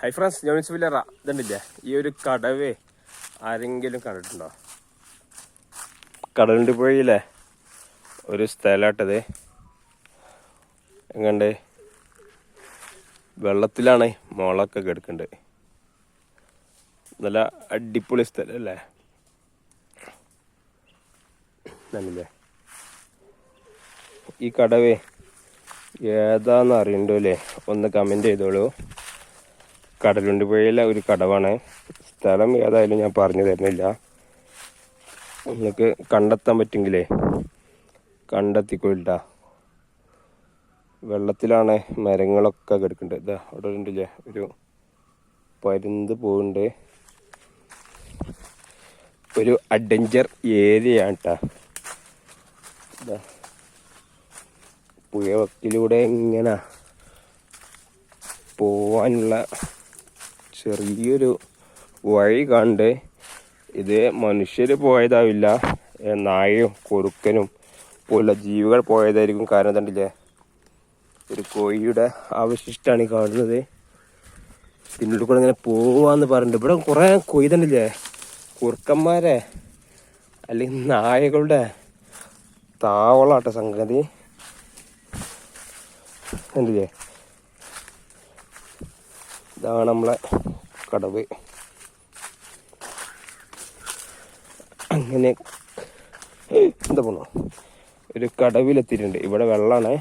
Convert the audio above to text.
High friends Jones വില്ലറ ഇതുണ്ടില്ലേ? ഈ ഒരു കടവേ ആരെങ്കിലും കണ്ടിട്ടുണ്ടോ? കടലിന്റെ പുഴയിലെ ഒരു സ്ഥലമാട്ടത്. എങ്ങണ്ട് വെള്ളത്തിലാണ് മുളൊക്കെ കിടക്കുന്നുണ്ട് നല്ല അടിപൊളി സ്ഥലം അല്ലേ നല്ലേ ഈ കടവേ ഏതാന്ന് അറിയണ്ടല്ലേ ഒന്ന് കമന്റ് ചെയ്തോളൂ. കടലുണ്ടി പുഴയിലെ ഒരു കടവാണ്. സ്ഥലം ഏതായാലും ഞാൻ പറഞ്ഞു തരുന്നില്ല. നിങ്ങൾക്ക് കണ്ടെത്താൻ പറ്റുമെങ്കിലേ കണ്ടെത്തിക്കൊള്ളിട്ട. വെള്ളത്തിലാണ് മരങ്ങളൊക്കെ കിടക്കുന്നുണ്ട് ഇതാ അവിടെ ഉണ്ടല്ലേ ഒരു പരുന്ത് പോകുന്നുണ്ട് ഒരു അഡ്വഞ്ചർ ഏരിയ കേട്ടാ പുഴ പുഴവക്കിലൂടെ ഇങ്ങനെ പോവാനുള്ള ചെറിയൊരു വഴി കണ്ട് ഇത് മനുഷ്യർ പോയതാവില്ല. നായയും കുറുക്കനും പോലുള്ള ജീവികൾ പോയതായിരിക്കും കാരണം കണ്ടില്ലേ? ഒരു കോഴിയുടെ അവശിഷ്ടമാണ് ഈ കാണുന്നത്. പിന്നീട് കൂടെ ഇങ്ങനെ പോവാന്ന് പറഞ്ഞിട്ട് ഇവിടെ കുറെ ഉണ്ടല്ലേ കുറുക്കന്മാരെ അല്ലെങ്കിൽ നായകളുടെ താവളാട്ട സംഗതി. കണ്ടില്ലേ? ഇതാണ് നമ്മളെ കടവ്. അങ്ങനെ എന്താ പോണോ. ഒരു കടവിലെത്തിയിട്ടുണ്ട്. ഇവിടെ വെള്ളമാണ്